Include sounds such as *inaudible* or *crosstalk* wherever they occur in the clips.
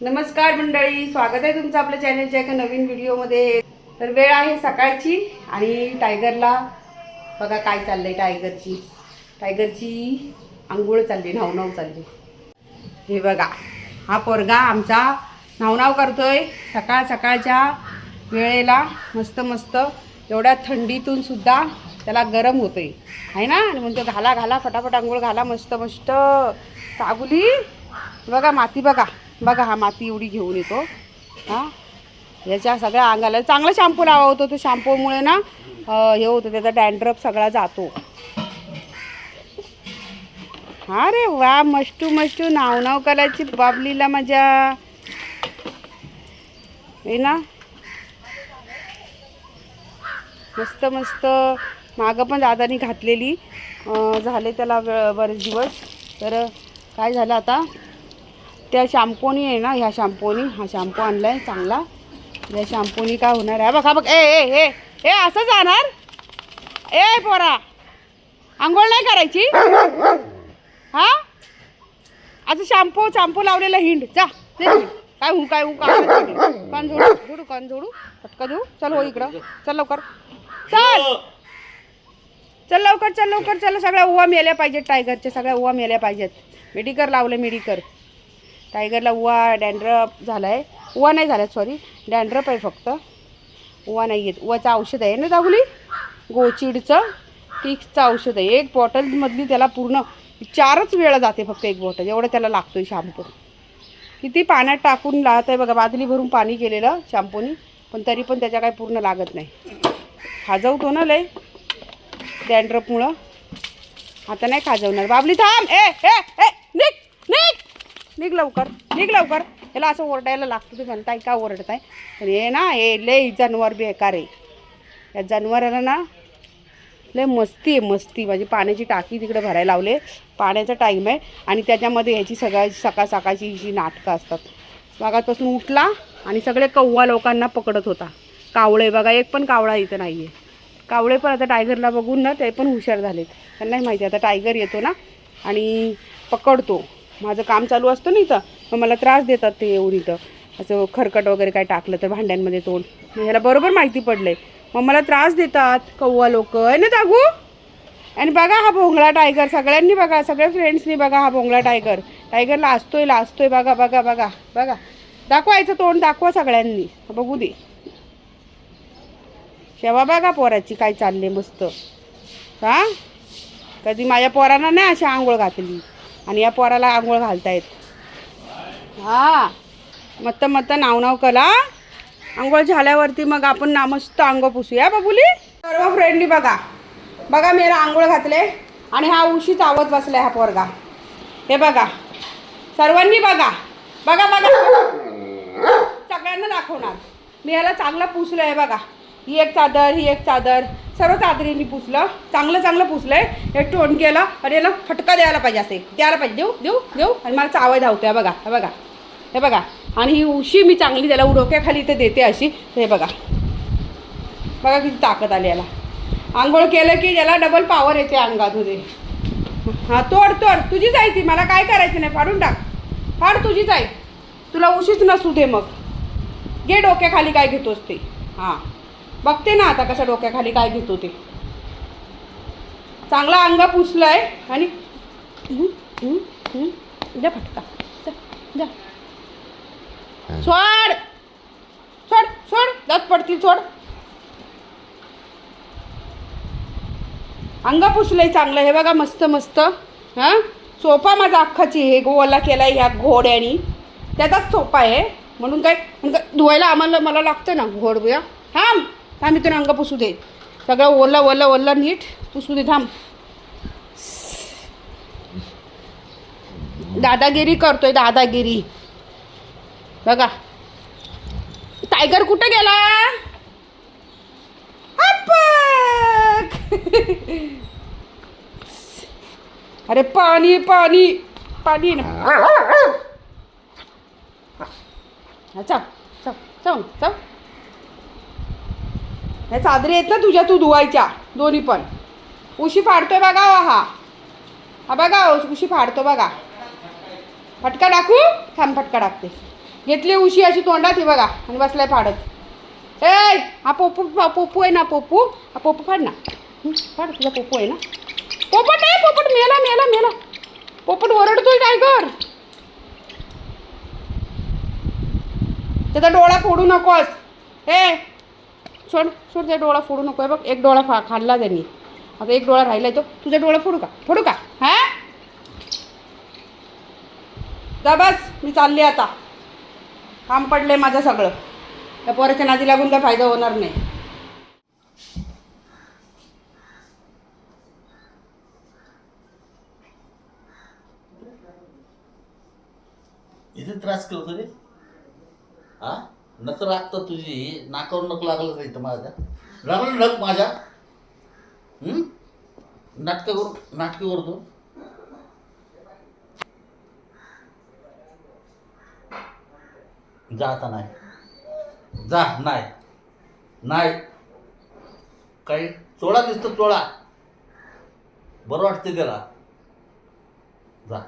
नमस्कार मंडळी स्वागत आहे तुमचं आपल्या चॅनलच्या एका नवीन व्हिडिओमध्ये. तर वेळ आहे सकाळची आणि टायगरला बघा काय चाललंय टायगरची. टायगरची आंघोळ चालली नावनाव चालली. हे बघा हा पोरगा आमचा नावनाव करतोय. सकाळ सकाळच्या वेळेला मस्त मस्त एवढ्या थंडीतून सुद्धा त्याला गरम होतोय. आहे ना? आणि म्हणतो घाला घाला फटाफट आंघोळ घाला मस्त मस्त. सागुली बघा माती बघा. बघा हा माती एवढी घेऊन येतो. हां? याच्या सगळ्या अंगाला चांगला शॅम्पू लावा होतो तो शॅम्पूमुळे ना हे होतं त्याचा डॅन्ड्रप सगळा जातो. हा रे वा मस्टू मस्टू नाव नाव करायची बाबलीला माझ्या हे ना? मस्त मस्त मागं पण दादानी घातलेली. झाले त्याला वे- बरेच दिवस. तर काय झालं आता? त्या शॅम्पूनी आहे ना ह्या शॅम्पूनी हा शॅम्पू आणला आहे चांगला. या शॅम्पूनी काय होणार आहे? बघा बघ ए ए ए ए असं जाणार? ए पोरा आंघोळ नाही करायची? हा? आता शॅम्पू शॅम्पू लावलेला हिंड. जा काय हू काय हू काय कान जोडू जोडू कान जोडू. पटका देऊ चल हो इकडं. चल लवकर. चल! चल लवकर चल लवकर चल. सगळ्या ओवा मेल्या पाहिजेत टायगरच्या सगळ्या ओवा मेल्या पाहिजेत. मेडिकर लावलं मेडिकर टायगरला उवा डँड्रप झाला आहे उवा नाही झाला सॉरी डँड्रप आहे फक्त. उवा नाही येत. उवाचं औषध आहे ना दागुली गोचिडचं. टिक्सचं औषध आहे. एक बॉटलमधली त्याला पूर्ण चारच वेळा जाते फक्त एक बॉटल. एवढं त्याला लागतोय शॅम्पू किती पाण्यात टाकून लावत आहे बघा बादली भरून पाणी केलेलं शॅम्पूनी पण तरी पण त्याच्या काय पूर्ण लागत नाही. खाजवतो ना लय डँड्रपमुळं आता नाही खाजवणार. बाबली थांब. ए ए ए! निघ लवकर निघ लवकर. याला असं ओरडायला लागतं तुम्ही म्हणताय का ओरडताय? पण हे ना हे लय जनावर बेकार आहे. या जनावराला ना लय मस्ती आहे मस्ती. म्हणजे पाण्याची टाकी तिकडे भरायला लावले पाण्याचा टाईम आहे. आणि त्याच्यामध्ये ह्याची सगळ्या सकाळ सकाळची जी नाटकं असतात. मागापासून उठला आणि सगळे कव्वा लोकांना पकडत होता. कावळे बघा एक पण कावळा इथं नाही आहे कावळे पण आता टायगरला बघून ना ते पण हुशार झालेत. त्यांनाही माहिती आहे आता टायगर येतो ना आणि पकडतो. माझं काम चालू असतं ना इथं मग मला त्रास देतात ते येऊन इथं. असं खरकट वगैरे काय टाकलं तर भांड्यांमध्ये तोंड. मग ह्याला बरोबर माहिती पडलंय. मग मला त्रास देतात कौवा लोक. आहे ना दागू? आणि बघा हा भोंगळा टायगर सगळ्यांनी बघा सगळ्या फ्रेंड्सनी बघा हा भोंगळा टायगर टायगर लाजतोय लाजतोय बघा बघा बघा बघा. दाखवायचं तोंड दाखवा सगळ्यांनी. बघू दे. शेवा बघा पोराची काय चालले मस्त. हा? कधी माझ्या पोरांना नाही अशी आंघोळ घातली. आणि या पोराला आंघोळ घालतायत हा. मत्त मत्त नाव नाव कला आंघोळ झाल्यावरती मग आपण ना मस्त आंघोळ पुसूया बाबुली? सर्व फ्रेंडली बघा. बघा मेरा आंघोळ घातले आणि हा उशी चावत बसलाय हा पोरगा. हे बघा. सर्वांनी बघा. बघा बघा. सगळ्यांना दाखवणार. मी याला चांगला पुसलं आहे बघा. ही एक चादर ही एक चादर. सर्व चादरींनी पुसलं. चांगलं चांगलं पुसलंय. हे टोन केला आणि याला फटका द्यायला पाहिजे असे. द्यायला पाहिजे. देऊ देऊ देऊ. आणि मला चावय धावतो आहे बघा हे बघा. हे बघा. आणि ही उशी मी चांगली त्याला डोक्याखाली इथे देते अशी. हे बघा. बघा किती ताकद आली याला. आंघोळ केलं की याला डबल पॉवर येते अंगामध्ये हां तोड तोड. तुझीच आहे ती. मला काय करायचं नाही. फाडून टाक. फाड तुझीच आहे. तुला उशीच नसू दे मग. घे डोक्याखाली काय घेतोस ते. हां. बघते ना आता कसं डोक्याखाली काय घेतो ते. चांगला अंग पुसलंय आणि. द्या फटका. द्या. सोड. सोड सोड. दात पडतील सोड. अंग पुसलंय चांगलं. हे बघा मस्त मस्त. हां? सोफा माझा अख्खाची हे गोवाला केलाय ह्या घोड्यानी. त्याचाच सोफा आहे. म्हणून काय म्हणून काय धुवायला आम्हाला मला लागतं ना घोड बुया थांब इथून अंग पुसू दे. सगळं ओलं ओलं ओलं नीट पुसू दे थांब. दादागिरी करतोय दादागिरी. बघा. टायगर कुठे गेला? अरे पाणी पाणी पाणी ना. चल चल चल चल. ह्या चादरी आहेत ना तुझ्या तू धुवायच्या दोन्ही पण. उशी फाडतोय बघा हा हा. बघा उशी फाडतो बघा. फटका टाकू? छान फटका टाकते. घेतली उशी अशी तोंडात ही बघा आणि बसलाय फाडत. ए हा पोपू पोपू आहे ना पोपू? हा पोपू फाड ना. फाड तुझा पोपू आहे ना? पोपट आहे पोपट मेला मेला मेला. पोपट ओरडतोय टायगर. त्याचा डोळा फोडू नकोस. हे सोड सोड त्या डोळा फोडू नको. आहे बघ एक डोळा फा खाल्ला त्यांनी. आता एक डोळा राहिला तो. तुझा डोळा फोडू का? फोडू का? हा? जा बस मी चालले आता. काम पडले माझं सगळं. त्या पोराच्या नादी लागून काय फायदा होणार नाही. इथे त्रास करतो रे? हा? नक लागतं तुझी नाकावर नक लागलं का इथं माझ्या? लागलं नक माझ्या? हं? नाटकं करू नाटकं करतो जा आता नाही. जा नाही. नाही. काही चोळा दिसतो चोळा. बरं वाटते त्याला. जा.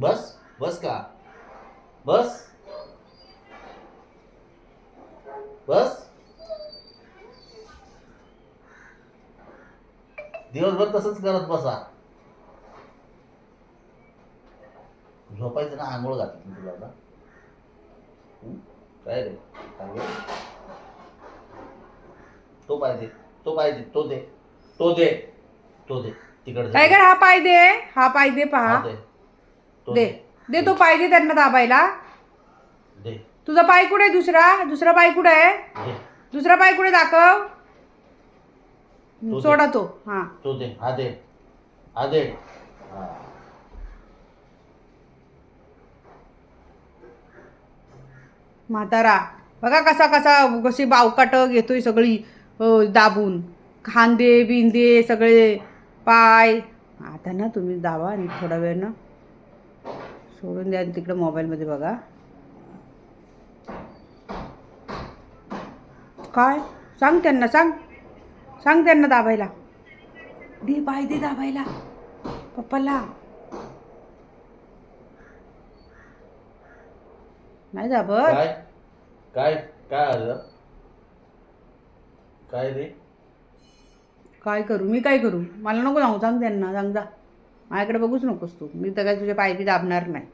बस बस का? बस? बस? दिवसभर तसंच करत बसा. झोपायचं ना आंघोळ घातली तुला आता? काय रे? रे? तो पाहिजे तो पाहिजे तो दे तो दे तो दे तिकडे टायगर हा पाय दे हा पाय दे पहा. दे. दे तो पाय दे त्यांना दाबायला. दे. तुझा पाय कुठे आहे दुसरा? दुसरा पाय कुठे आहे? दे. दुसरा पाय कुठे दाखव. दे. सोडा तो. हा. तो दे. हा दे. हा दे. हा. म्हातारा बघा कसा कसा कशी बावकाट घेतोय सगळी अ, दाबून. खांदे बिंदे सगळे पाय. आता ना तुम्ही दाबा आणि थोडा वेळ ना. सोडून द्या आणि तिकडे मोबाईलमध्ये बघा. काय? सांग त्यांना सांग. सांग त्यांना दाबायला. दे पाय दे दाबायला. पप्पाला. नाही दाबत. काय? काय? काय आलं काय रे? काय करू? मी काय करू? मला नको सांगू सांग त्यांना. सांग जा. माझ्याकडे बघूच नकोस तू. मी तर काय तुझ्या पाय बी दाबणार नाही.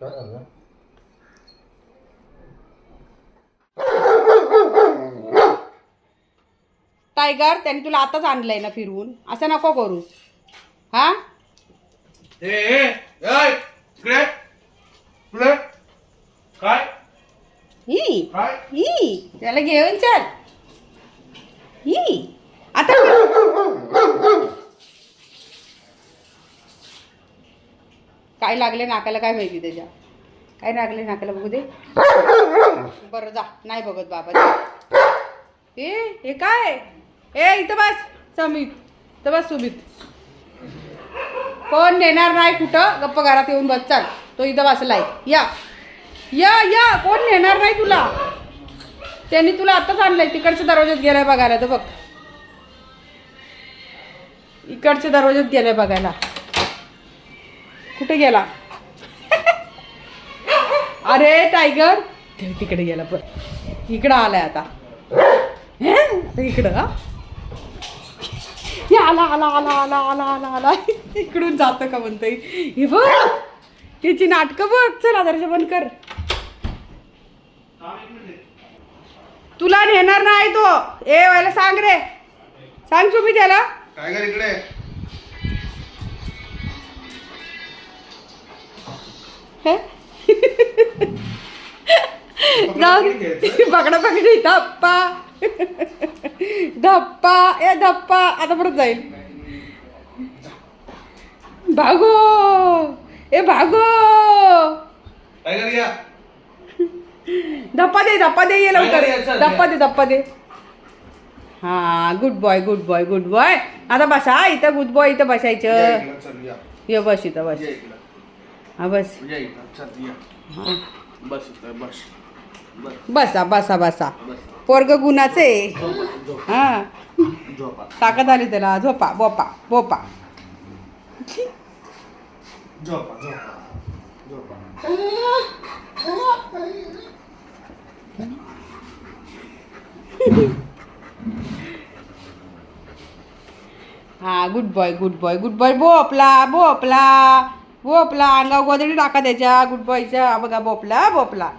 काय झालं? टायगर त्याने तुला आताच आणलंय ना फिरवून. असं नको करू हा? ए ए ए, इकडे. इकडे. काय? ही काय? ही त्याला घेऊन चल. ही आता काय लागले नाकाला काय माहिती त्याच्या? काय लागले नाकाला बघू दे. बरं जा नाही बघत बाबा. ए हे काय? ए इथं बस समित. इथं बस सुमित. कोण नेणार नाही कुठं? गप्प घरात येऊन बस चाल. तो इथं बसलाय. या. या या. कोण नेणार नाही तुला? त्यांनी तुला आत्ताच आणलंय. तिकडच्या दरवाज्यात गेलाय बघायला तर बघ. इकडच्या दरवाज्यात गेलाय बघायला. कुठे गेला? *laughs* अरे टायगर. तिकडे गेला पण. इकडं आलाय आता. इकडं हे आला आला आला आला आला आला आला. *laughs* इकडून जातं का म्हणतोय? हे बघ. त्याची नाटकं बघ. चल आधारच्या बंद कर. तुला नेणार नाही तो. ए व्हायला सांग रे. सांग तुम्ही त्याला काय कर इकडे. पकडा पकडी धप्पा धप्पा ए धप्पा. आता परत जाईल. भागो. ए भागो. या? धप्पा दे धप्पा दे ये लवकर. धप्पा दे धप्पा दे. हा good boy good boy good boy आता बसा इथं गुड बॉय इथं या बसायचं या. बस इथं बस. या इकडं. हा बस. हा. बस बस. बस. बसा बसा बसा. बस. पोरग गुणाचं आहे. हा. झोपा. ताकद आली त्याला. झोपा बोपा बोपा. झोपा *laughs* झोपा झोपा हां good boy good boy good boy बोपला बोपला बोपला अंगाव गोदडी टाका त्याच्या गुड बॉयच्या बघा बोपला बोपला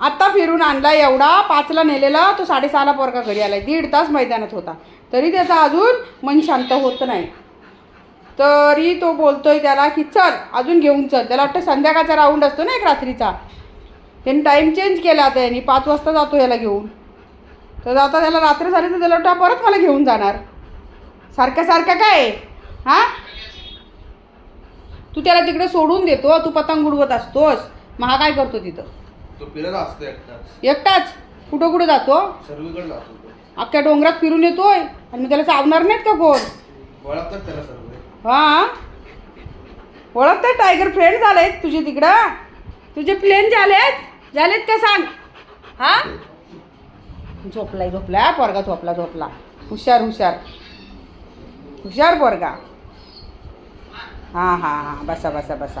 आत्ता फिरून आणला एवढा. पाचला नेलेला. तो साडेसहाला पोरका घरी आलाय. दीड तास मैदानात होता. तरी त्याचा अजून मन शांत होत नाही. तरी तो बोलतोय त्याला की चल अजून घेऊन चल. त्याला वाटतं संध्याकाळचा राऊंड असतो ना एक रात्रीचा. त्यांनी टाईम चेंज केला आता यांनी. पाच वाजता जातो याला घेऊन. तर आता त्याला रात्र झाली तर त्याला परत मला घेऊन जाणार. सारखं सारखं काय? हा? तू त्याला तिकडे सोडून देतो तू पतंग उडवत असतोस. मग हा काय करतो तिथं? असतो एकटाच. कुठं कुठं जातो? अख्ख्या डोंगरात फिरून येतोय. आणि मग त्याला चावणार नाहीत का कोण? हा? ओळखतात टायगर फ्रेंड झालेत तुझे तिकडं. तुझे प्लेन झालेत? झालेत का सांग? हा? झोपलाय झोपला पोरगा झोपला झोपला. हुशार हुशार. हुशार पोरगा. हां हां हां. बसा बसा बसा.